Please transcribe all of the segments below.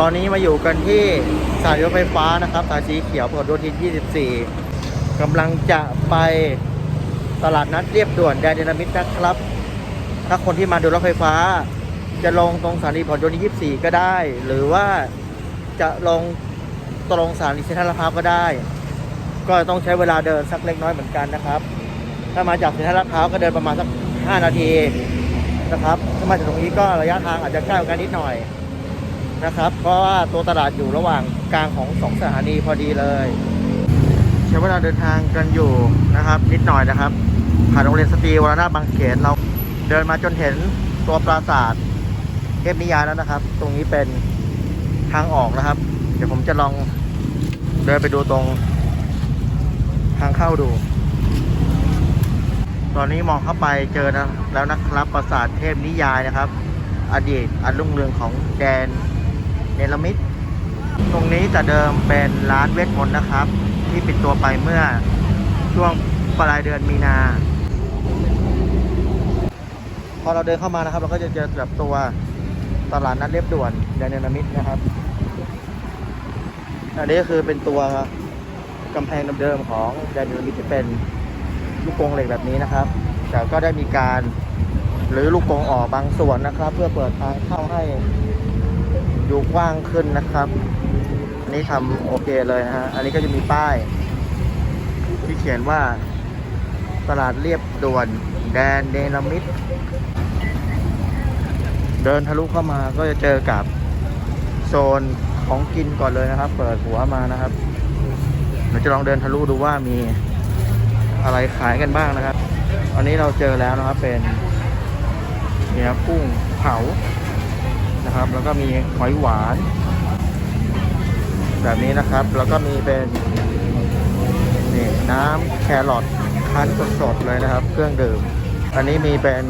ตอนนี้มาอยู่กันที่สายรถไฟฟ้านะครับ สายสีเขียวผลโยธิน 24 กำลังจะไปตลาดนัดเรียบด่วนแดนเดนามิดนะครับ ถ้าคนที่มาดูรถไฟฟ้า จะลงตรงสถานีผลโยธิน 24 ก็ได้ หรือว่าจะลงตรงสถานีเซ็นทรัลลาดพร้าวก็ได้ ก็ต้องใช้เวลาเดินสักเล็กน้อยเหมือนกันนะครับ ถ้ามาจากเซ็นทรัลลาดพร้าวก็เดินประมาณสัก 5 นาทีนะครับ ถ้ามาจากตรงนี้ก็ระยะทางอาจจะใกล้กันนิดหน่อย นะครับ เพราะว่าตัวตลาดอยู่ระหว่างกลางของสองสถานีพอดีเลย ใช้เวลาเดินทางกันอยู่นะครับ นิดหน่อยนะครับ ผ่านโรงเรียนสตรีวรนาบางเขนเราเดินมาจนเห็นตัวปราสาทเทพนิยายแล้วนะครับ ตรงนี้เป็นทางออกนะครับ เดี๋ยวผมจะลองเดินไปดูตรงทางเข้าดู ตอนนี้มองเข้าไปเจอนะแล้วนะครับปราสาทเทพนิยายนะครับ อดีตอันรุ่งเรืองของแดน เนลมิดตรงนี้แต่เดิมเป็นร้านเวทมนต์นะครับ ที่ปิดตัวไปเมื่อช่วงปลายเดือนมีนา พอเราเดินเข้ามานะครับ เราก็จะเจอกับตัวตลาดนัดเรียบด่วนแดนเนลมิดนะครับ อันนี้ก็คือเป็นตัวกำแพงเดิมๆของแดนเนลมิดที่เป็นลูกกรงเหล็กแบบนี้นะครับ แต่ก็ได้มีการหรือลูกกรงออกบางส่วนนะครับ เพื่อเปิดทางเข้าให้ อยู่กว้างขึ้นนะครับอันนี้ทำโอเคเลยนะฮะอันนี้ก็จะมีป้าย ที่เขียนว่า ตลาดเรียบด่วน แดนเนลมิดเดินทะลุเข้ามาก็จะเจอกับโซนของกินก่อนเลยนะครับ เปิดหัวมานะครับเราจะลองเดินทะลุดูว่ามีอะไรขายกันบ้างนะครับ อันนี้เราเจอแล้วนะครับเป็นเนื้อกุ้งเผา นะครับ แล้วก็มีหอยหวาน แบบนี้นะครับ แล้วก็มีเป็นนี่น้ำแครอทคั้นสดๆเลยนะครับ เครื่องดื่ม อันนี้มีเป็น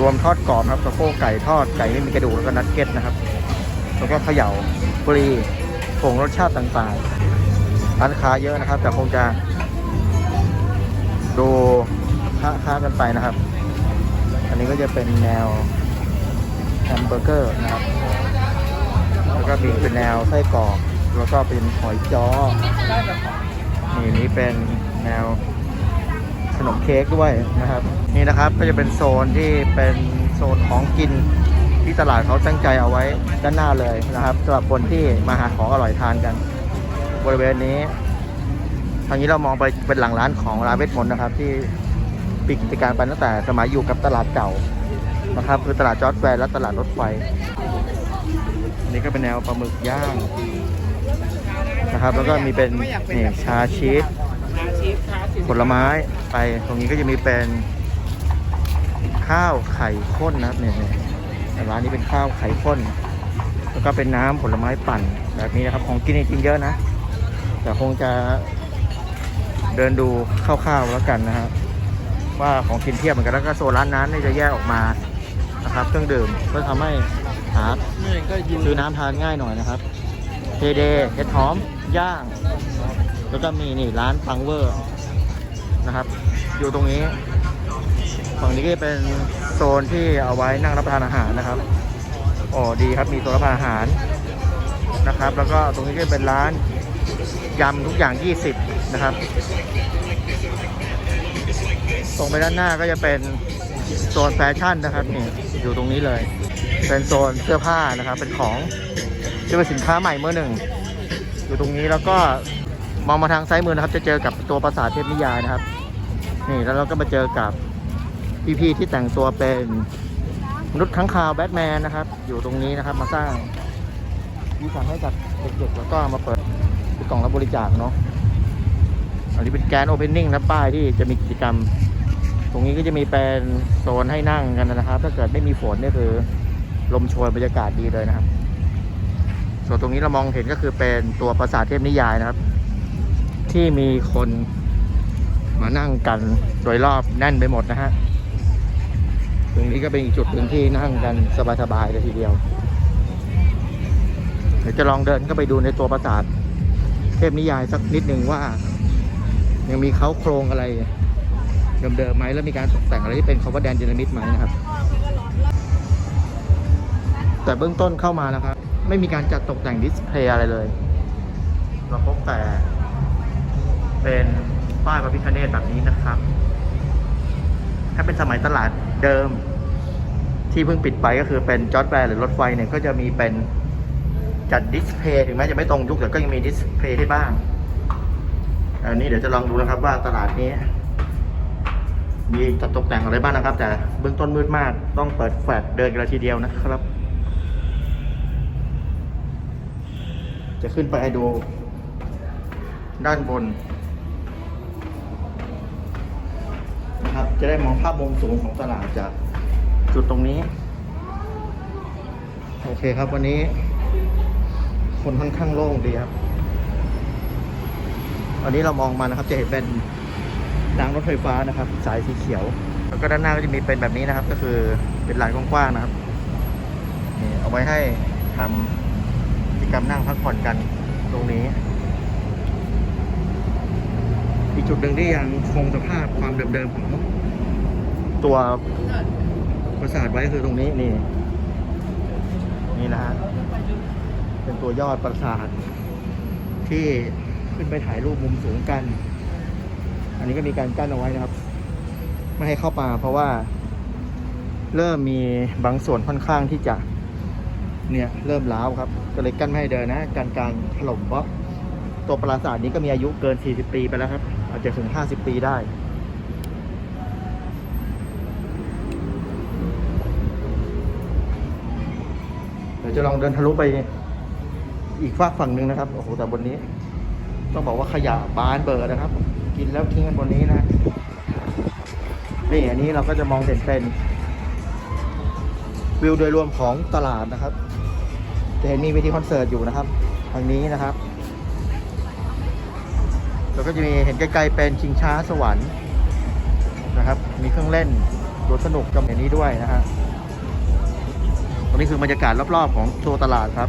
รวมทอดกรอบครับสะโพกไก่ทอดไก่ไม่มีกระดูกแล้วก็นัดเก็ตนะครับ แล้วก็เขย่าปรีผงรสชาติต่างๆร้านค้าเยอะนะครับ แต่คงจะดูค้าค้ากันไปนะครับ อันนี้ก็จะเป็นแนว แฮมเบอร์เกอร์นะครับ แล้วก็มีเป็นแนวไส้กรอก แล้วก็เป็นหอยจ้อนี่นี่เป็นแนวขนมเค้กด้วยนะครับ นี่นะครับก็จะเป็นโซนที่เป็นโซนของกินที่ตลาดเขาตั้งใจเอาไว้ด้านหน้าเลยนะครับสำหรับคนที่มาหาของอร่อยทานกัน บริเวณนี้ ทางนี้เรามองไปเป็นหลังร้านของร้านเวทมนต์นะครับ ที่ปิดกิจการไปตั้งแต่สมัยอยู่กับตลาดเก่า นะครับคือตลาดจอร์ดแฟร์และตลาดรถไฟอันนี่ก็เป็นแนวปลาหมึกย่างนะครับ แล้วก็มีเป็นนี่ชาชีสผลไม้ไปตรงนี้ก็จะมีเป็นข้าวไข่ข้นนะครับเนี่ยเนี่ยร้านนี้เป็นข้าวไข่ข้น แล้วก็เป็นน้ำผลไม้ปั่น แบบนี้นะครับของกินจริงเยอะนะ แต่คงจะเดินดูคร่าวๆแล้วกันนะครับว่าของกินเทียบเหมือนกันแล้วก็โซนร้านนั้นนี่จะแยกออกมา นะครับ เครื่องดื่มก็ทำให้หาซื้อน้ำทานง่ายหน่อยนะครับเทเดเห็ดหอมย่าง แล้วก็มีนี่ร้านฟังเวอร์นะครับ อยู่ตรงนี้ฝั่งนี้ก็จะเป็นโซนที่เอาไว้นั่งรับประทานอาหารนะครับอ๋อดีครับมีโซนรับประทานอาหารนะครับ แล้วก็ตรงนี้ก็เป็นร้านยำทุกอย่าง 20 นะครับ ตรงไปด้านหน้าก็จะเป็น โซนแฟชั่นนะครับนี่อยู่ตรงนี้เลย เป็นโซนเสื้อผ้านะครับ เป็นของจะเป็นสินค้าใหม่เมื่อหนึ่ง อยู่ตรงนี้แล้วก็มองมาทางซ้ายมือนะครับ จะเจอกับตัวปราสาทเทพนิยายนะครับ นี่แล้วเราก็มาเจอกับพี่ๆที่แต่งตัวเป็นมนุษย์ค้างคาวแบทแมนนะครับ อยู่ตรงนี้นะครับ มาสร้างวิสันให้กับเด็กๆแล้วก็มาเปิดกล่องรับบริจาคเนาะอันนี้เป็นแกนโอเพนนิ่งนะป้ายที่จะมีกิจกรรม ตรงนี้ก็จะมีเป็นโซนให้นั่งกันนะครับ ถ้าเกิดไม่มีฝนนี่คือ ลมโชยบรรยากาศดีเลยนะครับ ส่วนตรงนี้เรามองเห็นก็คือเป็นตัวปราสาทเทพนิยายนะครับ ที่มีคนมานั่งกันโดยรอบแน่นไปหมดนะฮะตรงนี้ก็เป็นอีกจุดหนึ่งที่นั่งกันสบายๆเลยทีเดียวเดี๋ยวจะลองเดินเข้าไปดูในตัวปราสาทเทพนิยายสักนิดหนึ่งว่า ยังมีเขาโครงอะไร เดิมๆไหมแล้วมีการตกแต่งอะไรที่เป็นคาว่าแดนเดนามิดไหมนะครับ แต่เบื้องต้นเข้ามานะครับ ไม่มีการจัดตกแต่งดิสเพลย์อะไรเลย เราพบแต่เป็นป้ายพระพิคเนตแบบนี้นะครับ ถ้าเป็นสมัยตลาดเดิมที่เพิ่งปิดไปก็คือเป็นจอร์ดแวร์หรือรถไฟเนี่ยก็จะมีเป็นจัดดิสเพลย์ถึงแม้จะไม่ตรงยุคแต่ก็ยังมีดิสเพลย์ให้บ้างอันนี้เดี๋ยวจะลองดูนะครับว่าตลาดนี้ มีจัดตกแต่งอะไรบ้างนะครับ แต่เบื้องต้นมืดมากต้องเปิดแฟลชเดินกันเลยทีเดียวนะครับ จะขึ้นไปให้ดู ด้านบน นะครับ จะได้มองภาพมุมสูงของตลาดจากจุดตรงนี้ โอเคครับวันนี้ คนค่อนข้างโล่งดีครับอันนี้เรามองมานะครับจะเห็นเป็น รางรถไฟฟ้านะครับ สายสีเขียว แล้วก็ด้านหน้าก็จะมีเป็นแบบนี้นะครับ ก็คือเป็นลานกว้างๆนะครับนี่เอาไว้ให้ทำกิจกรรมนั่งพักผ่อนกันตรงนี้ อีกจุดหนึ่งที่ยังคงสภาพความเดิมๆของตัวปราสาทไว้คือตรงนี้นี่ นี่นะฮะเป็นตัวยอดปราสาทที่ขึ้นไปถ่ายรูปมุมสูงกัน อันนี้ก็มีการกั้นเอาไว้นะครับ ไม่ให้เข้ามาเพราะว่า เริ่มมีบางส่วนค่อนข้างที่จะ เนี่ยเริ่มร้าวครับ ก็เลยกั้นไม่ให้เดินนะการการถล่มเพราะตัวปราสาทนี้ก็มีอายุเกิน 40 ปีไปแล้วครับ อาจจะถึง 50 ปีได้เดี๋ยวจะลองเดินทะลุไปอีกฝากฝั่งหนึ่งนะครับ โอ้โห แต่บนนี้ ต้องบอกว่าขยะบานเบอร์นะครับ กินแล้วทิ้งกันบนนี้นะนี่อันนี้เราก็จะมองเห็นเป็นวิวโดยรวมของตลาดนะครับ จะเห็นมีเวทีคอนเสิร์ตอยู่นะครับทางนี้นะครับ แล้วก็จะมีเห็นไกลๆเป็นชิงช้าสวรรค์นะครับ มีเครื่องเล่นรถสนุกกับอย่างนี้ด้วยนะฮะตรงนี้คือบรรยากาศรอบๆของโชว์ตลาดครับ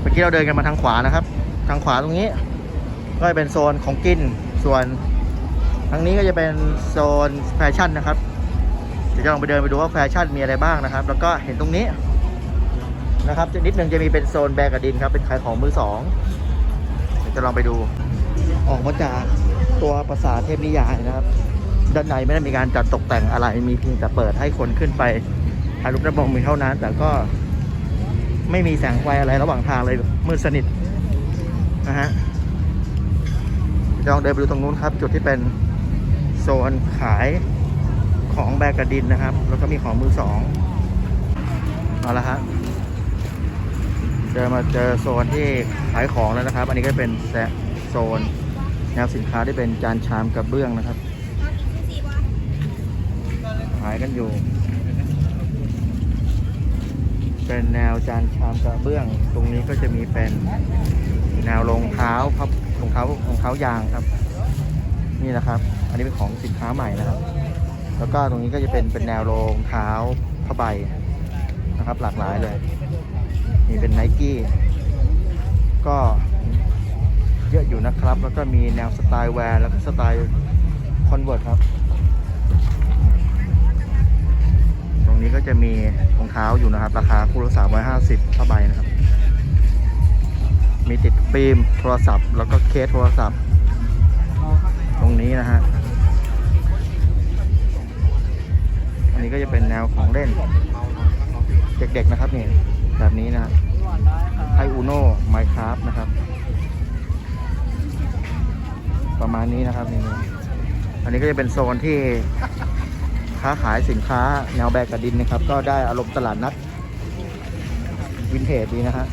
เมื่อกี้เราเดินกันมาทางขวานะครับ ทางขวาตรงนี้ ก็จะเป็นโซนของกิน ส่วนทางนี้ก็จะเป็นโซนแฟชั่นนะครับเดี๋ยวจะลองไปเดินไปดูว่าแฟชั่นมีอะไรบ้างนะครับ แล้วก็เห็นตรงนี้นะครับจะนิดนึงจะมีเป็นโซนแบกกับดินครับเป็นขายของมือสองเดี๋ยวจะลองไปดู ออกมาจากตัวปราสาทเทพนิยายนะครับ ด้านในไม่ได้มีการจัดตกแต่งอะไรมีเพียงแต่เปิดให้คนขึ้นไปถ่ายรูประบงมีเท่านั้น แต่ก็ไม่มีแสงไฟอะไรระหว่างทางเลยมืดสนิทนะฮะ ลองเดินไปดูตรงนู้นครับ จุดที่เป็นโซนขายของแบกกระดินนะครับ แล้วก็มีของมือสองเอาละฮะเจอมาเจอโซนที่ขายของแล้วนะครับ อันนี้ก็เป็นแซโซนแนวสินค้าที่เป็นจานชามกระเบื้องนะครับ ขายกันอยู่ เป็นแนวจานชามกระเบื้อง ตรงนี้ก็จะมีเป็นแนวรองเท้าพับ รองเท้ารองเท้ายางครับ นี่นะครับ อันนี้เป็นของสินค้าใหม่นะครับ แล้วก็ตรงนี้ก็จะเป็นเป็นแนวรองเท้าผ้าใบนะครับ หลากหลายเลยนี่เป็นไนกี้ก็เยอะอยู่นะครับ แล้วก็มีแนวสไตล์แวร์แล้วก็สไตล์คอนเวิร์ตครับ ตรงนี้ก็จะมีรองเท้าอยู่นะครับ ราคาคู่ละสามร้อยห้าสิบผ้าใบนะครับ มีติดฟิล์มโทรศัพท์ แล้วก็เคสโทรศัพท์ ตรงนี้นะฮะ อันนี้ก็จะเป็นแนวของเล่น เด็กๆนะครับนี่ แบบนี้นะไออูโน่ไมคราฟนะครับ ประมาณนี้นะครับนี่อันนี้ก็จะเป็นโซนที่ค้าขายสินค้าแนวแบกกระดินนะครับ ก็ได้อารมณ์ตลาดนัดวินเทจดีนะฮะ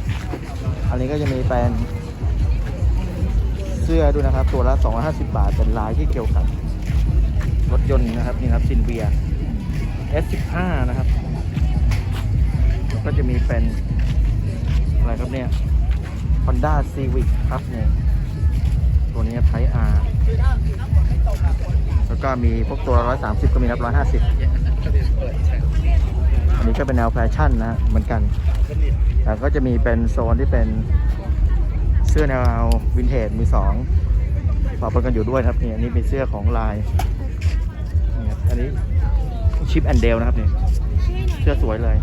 อันนี้ก็จะมีเป็นเสื้อด้วยนะครับ ตัวละ 250 บาท เป็นลายที่เกี่ยวกับรถยนต์นะครับนี่ครับซินเวีย S15 นะครับ ก็จะมีเป็นอะไรครับเนี่ย Honda Civic ครับเนี่ยตัวนี้ไทอาร์แล้วก็มีพวกตัว 130 ก็มีครับ 150 นี้ก็เป็นแนวแฟชั่นนะเหมือนกัน แต่ก็จะมีเป็นโซนที่เป็นเสื้อแนววินเทจมือสองฝากปนกันอยู่ด้วยครับนี่อันนี้เป็นเสื้อของลายนี่ครับอันนี้ชิปแอนเดลนะครับนี่เสื้อสวยเลย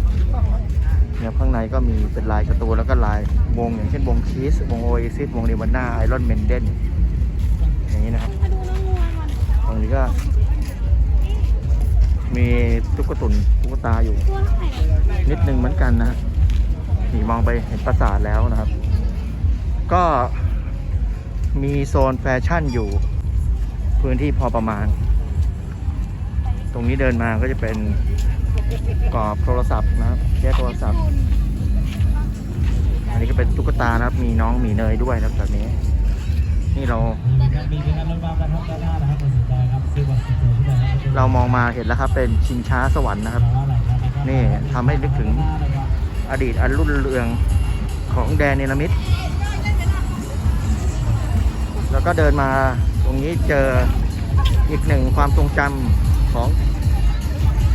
เนี่ยข้างในก็มีเป็นลายกร์ตูนแล้วก็ลายวงอย่างเช่นวงคีสวงโอเอซิสวงเนวาน่าไอรอนเมนเดนอย่างนี้นะครับตรงนี้ก็ มีตุ๊กตุนตุ๊กตาอยู่ นิดนึงเหมือนกันนะนี่มองไปเห็นปราสาทแล้วนะครับ ก็มีโซนแฟชั่นอยู่ พื้นที่พอประมาณ ตรงนี้เดินมาก็จะเป็นกรอบโทรศัพท์นะครับแค่โทรศัพท์ อันนี้ก็เป็นตุ๊กตานะครับ มีน้องหมีเนยด้วยนะครับแบบนี้ นี่เรามีการรถบัสนะครับด้านหน้านะครับสนใจครับซื้อบัส เรามองมาเห็นแล้วครับเป็นชิงช้าสวรรค์นะครับ นี่ทำให้นึกถึงอดีตอันรุ่นเรืองของแดนเนลมิดแล้วก็เดินมาตรงนี้เจออีกหนึ่งความทรงจำของ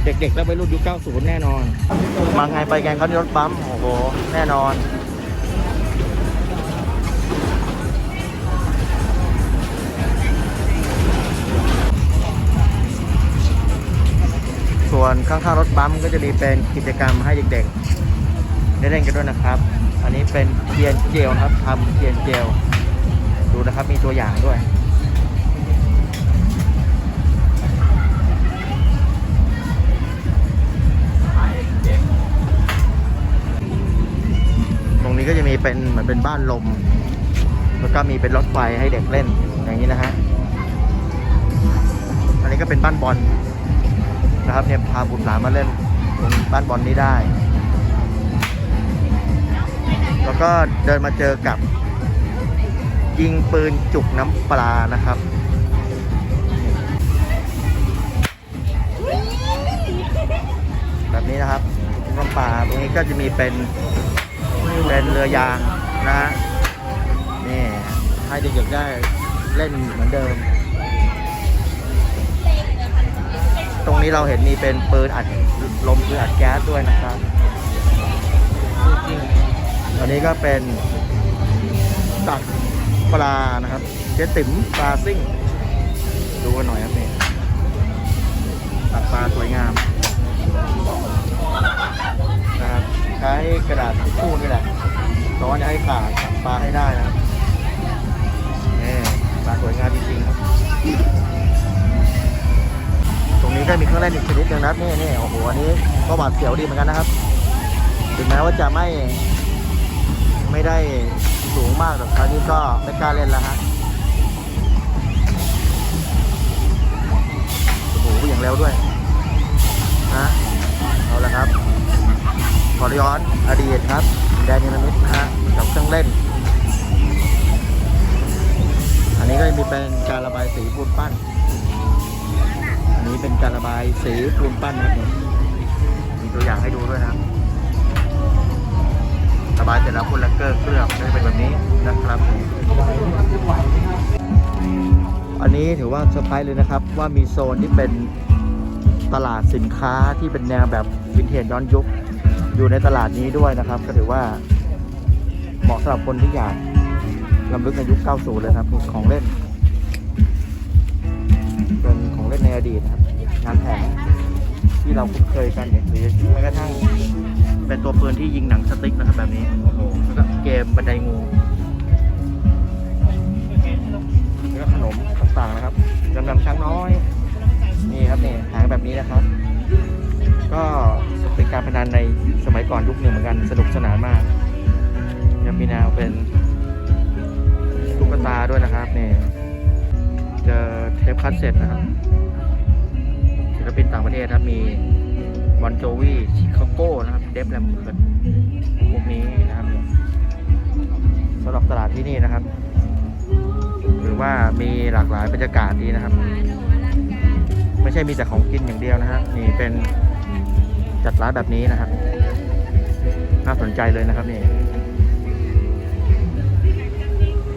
เด็กๆ และวัยรุ่นยุค 90 แน่นอน มาไงไปแกงเขาที่รถปั๊ม โอ้โห แน่นอน ส่วนข้างๆรถบัมก็จะมีเป็นกิจกรรมให้เด็กๆได้เล่นกันด้วยนะครับ อันนี้เป็นเทียนเจลครับทำเทียนเจลดูนะครับมีตัวอย่างด้วยตรงนี้ก็จะมีเป็นเหมือนเป็นบ้านลม แล้วก็มีเป็นรถไฟให้เด็กเล่นอย่างนี้นะฮะ อันนี้ก็เป็นบ้านบอล นะครับเนี่ยพาบุตรหลานมาเล่นตรงบ้านบอลนี้ได้ แล้วก็เดินมาเจอกับยิงปืนจุกน้ำปลานะครับแบบนี้นะครับน้ำปลาตรงนี้ก็จะมีเป็นเป็นเรือยางนะฮะนี่ให้เด็กๆได้เล่นเหมือนเดิม ตรงนี้เราเห็นมีเป็นปืนอัดลมปืนอัดแก๊สด้วยนะครับอันนี้ก็เป็นตักปลานะครับ เจ๊ติ๋มปลาซิ่ง ดูกันหน่อยครับนี่ตักปลาสวยงามนะครับใช้กระดาษทิชชู่นี่แหละซ้อนอย่าให้ขาดตักปลาให้ได้นะครับนี่ปลาสวยงามจริงๆครับ นี้ก็มีเครื่องเล่นอีกชนิดหนึงนะครับนี่นี่โอ้โหอันนี้ก็หวาดเสียวดีเหมือนกันนะครับ ถึงแม้ว่าจะไม่ไม่ได้สูงมากแต่คราวนี้ก็ไม่กล้าเล่นแล้วฮะโอ้โหอย่างเร็วด้วยฮะเอาละครับขอย้อนอดีตครับ แดนนิลมิดนะฮะกับเครื่องเล่น อันนี้ก็จะมีเป็นการระบายสีปูนปั้น นี้เป็นการระบายสีปูนปั้นนะครับมีตัวอย่างให้ดูด้วยนะครับระบายเสร็จแล้วคุณลักเกอร์เคลือบจะเป็นแบบนี้นะครับ อันนี้ถือว่าเซอร์ไพรส์เลยนะครับ ว่ามีโซนที่เป็นตลาดสินค้าที่เป็นแนวแบบวินเทจย้อนยุคอยู่ในตลาดนี้ด้วยนะครับ ก็ถือว่าเหมาะสำหรับคนที่อยากลำลึกในยุค 90 เลยครับของเล่น เป็นของเล่นในอดีตนะครับ งานแผนที่เราคุ้นเคยกันเนี่ยหรือแม้กระทั่งเป็นตัวปืนที่ยิงหนังสติ๊กนะครับแบบนี้โอ้โหแล้วก็เกมบันไดงูแล้วก็ขนมต่างๆนะครับจำนำช้างน้อย นี่ครับนี่หางแบบนี้นะครับ ก็เป็นการพนันในสมัยก่อนยุคหนึ่งเหมือนกันสนุกสนานมาก คัสเซ็ตนะครับศิลปินต่างประเทศนะครับมีบอนโจวีชิคาโก้นะครับเดฟแลมเบิร์ดพวกนี้นะครับสำหรับตลาดที่นี่นะครับหรือว่ามีหลากหลายบรรยากาศดีนะครับ ไม่ใช่มีแต่ของกินอย่างเดียวนะฮะนี่เป็นจัดร้านแบบนี้นะครับน่าสนใจเลยนะครับนี่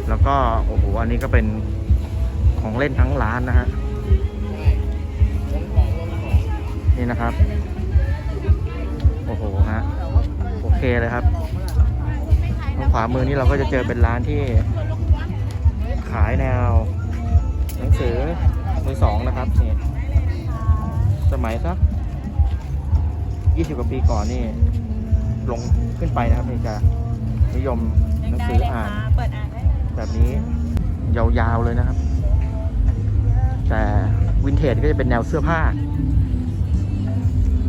แล้วก็โอ้โหอันนี้ก็เป็น ของเล่นทั้งร้านนะฮะนี่นะครับ โอ้โหฮะโอเคเลยครับทางขวามือนี่เราก็จะเจอเป็นร้านที่ ขายแนว หนังสือมือสองนะครับนี่สมัยสักยี่สิบกว่าปีก่อนนี่ ลงขึ้นไปนะครับนี่จะนิยมหนังสืออ่านเปิดอ่านได้เลยแบบนี้ ยาวๆเลยนะครับ แต่วินเทจก็จะเป็นแนวเสื้อผ้า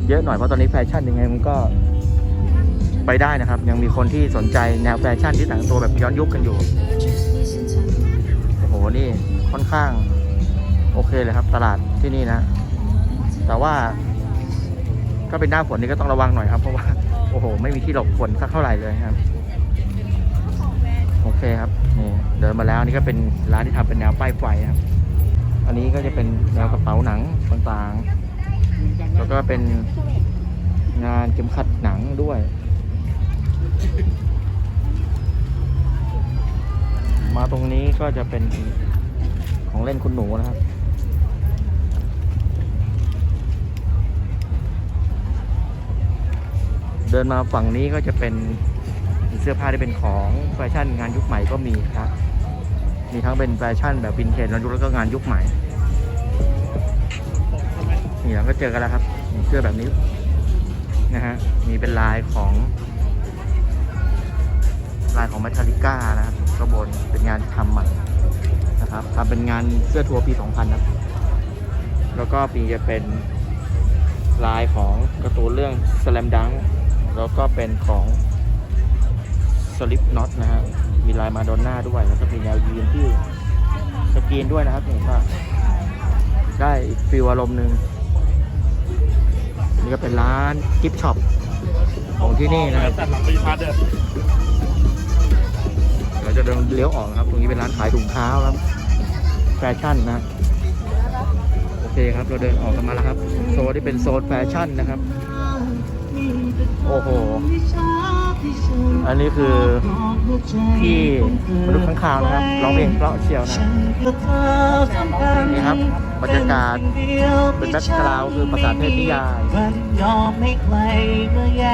เยอะหน่อยเพราะตอนนี้แฟชั่นยังไงมันก็ไปได้นะครับ ยังมีคนที่สนใจแนวแฟชั่นที่แต่งตัวแบบย้อนยุคกันอยู่ โอ้โห นี่ค่อนข้าง โอเคเลยครับ ตลาดที่นี่นะ แต่ว่า ก็เป็นหน้าฝนนี่ก็ต้องระวังหน่อยครับ เพราะว่า โอ้โห ไม่มีที่หลบฝนสักเท่าไหร่เลยครับ โอเคครับ นี่เดินมาแล้วนี่ก็เป็นร้านที่ทำเป็นแนวป้ายไฟครับ อันนี้ก็จะเป็นแนวกระเป๋าหนังต่างๆ แล้วก็เป็นงานเข็มขัดหนังด้วย มาตรงนี้ก็จะเป็นของเล่นคุณหนูนะครับเดินมาฝั่งนี้ก็จะเป็นเสื้อผ้าที่เป็นของแฟชั่นงานยุคใหม่ก็มีครับ มีทั้งเป็นแฟชั่นแบบวินเทจแล้วก็งานยุคใหม่ นี่เราก็เจอกันแล้วครับมีเสื้อแบบนี้นะฮะ มีเป็นลายของ ลายของม t ท l ลิก้านะครับข้างบนเป็นงานทำใหม่นะครับทำเป็นงานเสื้อทัวร์ปี 2000นะครับแล้วก็ปีจะเป็นลายของการ์ตูนเรื่อง Slam Dunk แล้วก็เป็นของ Slip Knot นะฮะ มีลายมาดอนน่าด้วยแล้วก็มีแนวยีนที่สกรีนด้วยนะครับนี่ก็ได้อีกฟิลอารมณ์หนึ่งนี่ก็เป็นร้านกิฟช็อปของที่นี่นะครับตัดหลังไปพัดเด้อเราจะเดินเลี้ยวออกนะครับ ตรงนี้เป็นร้านขายถุงเท้าครับแฟชั่นนะโอเคครับ เราเดินออกกันมาแล้วครับ โซนที่เป็นโซนแฟชั่นนะครับ โอ้โห อันนี้คือพี่มนุษย์ข้างคาวนะครับร้องเพลงเพราะเชียวนะนี่ครับบรรยากาศเป็นแบ็คกราวด์คือภาษาเทพนิยายยอมให้ใครมาแย่